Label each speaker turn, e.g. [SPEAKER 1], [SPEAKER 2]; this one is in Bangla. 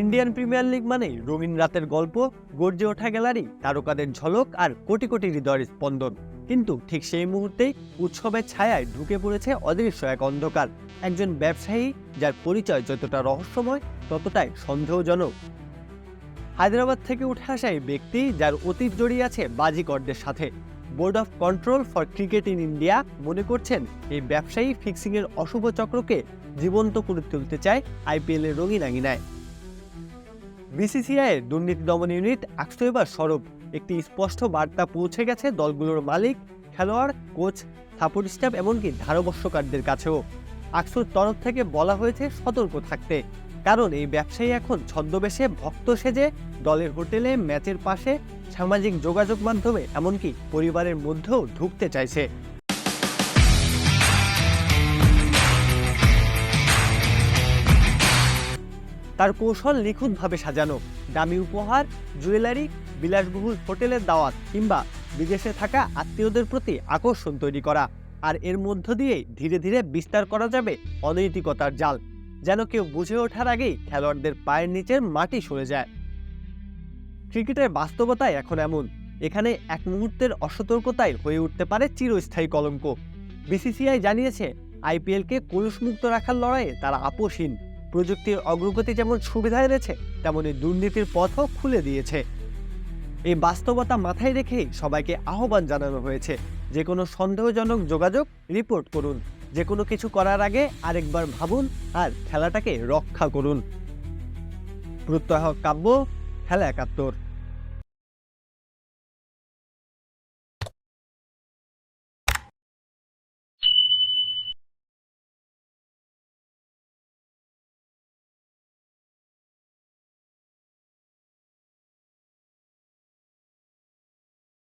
[SPEAKER 1] ইন্ডিয়ান প্রিমিয়ার লিগ মানেই রঙিন রাতের গল্প, গর্জে ওঠা গ্যালারি, তারকাদের ঝলক আর কোটি কোটি হৃদয়ের স্পন্দন। কিন্তু ঠিক সেই মুহূর্তেই উৎসবের ছায়ায় ঢুকে পড়েছে অদৃশ্য এক অন্ধকার। একজন ব্যবসায়ী, যার পরিচয় যতটা রহস্যময়, ততটাই সন্দেহজনক। হায়দ্রাবাদ থেকে উঠে আসা এই ব্যক্তি, যার অতীত জড়িয়ে আছে বাজিকরদের সাথে। Board of control for cricket in India মনে করছেন, এই ব্যবসায়ী ফিক্সিংয়ের অশুভ চক্রকে জীবন্ত করে তুলতে চায় আইপিএলের রঙিন আঙিনায়। বিসিসিআই দুর্নীতি দমন ইউনিট আকসু এবার সরব। একটি স্পষ্ট বার্তা পৌঁছে গেছে দলগুলোর মালিক, খেলোয়াড়, কোচ, সাপোর্ট স্টাফ এমনকি ধারাবর্ষকারদের কাছেও। আকসুর তরফ থেকে বলা হয়েছে সতর্ক থাকতে, কারণ এই ব্যবসায়ী এখন ছদ্মবেশে ভক্ত সেজে দলের হোটেলে, ম্যাচের পাশে সামাজিক যোগাযোগ মাধ্যমে এমনকি পরিবারের মধ্যেও ঢুকতে চাইছে। তার কৌশল নিখুঁতভাবে সাজানো। দামি উপহার, জুয়েলারি, বিলাসবহুল হোটেলের দাওয়াত কিংবা বিদেশে থাকা আত্মীয়দের প্রতি আকর্ষণ তৈরি করা। আর এর মধ্য দিয়েই ধীরে ধীরে বিস্তার করা যাবে অনৈতিকতার জাল, যেন কেউ বুঝে ওঠার আগেই খেলোয়াড়দের পায়ের নিচের মাটি সরে যায়। ক্রিকেটের বাস্তবতায় এখন এমন, এখানে এক মুহূর্তের অসতর্কতায় হয়ে উঠতে পারে চিরস্থায়ী কলঙ্ক। বিসিসিআই জানিয়েছে, আইপিএলকে কলুষমুক্ত রাখার লড়াইয়ে তারা আপোষহীন। প্রযুক্তির অগ্রগতি যেমন সুবিধা এনেছে তেমনই দুর্নীতির পথও খুলে দিয়েছে। এই বাস্তবতা মাথায় রেখেই সবাইকে আহ্বান জানানো হয়েছে যে কোনো সন্দেহজনক যোগাযোগ রিপোর্ট করুন যে কোনো কিছু করার আগে আরেকবার ভাবুন আর খেলাটাকে রক্ষা করুন। প্রত্যহ কাব্য, খেলা একাত্তর।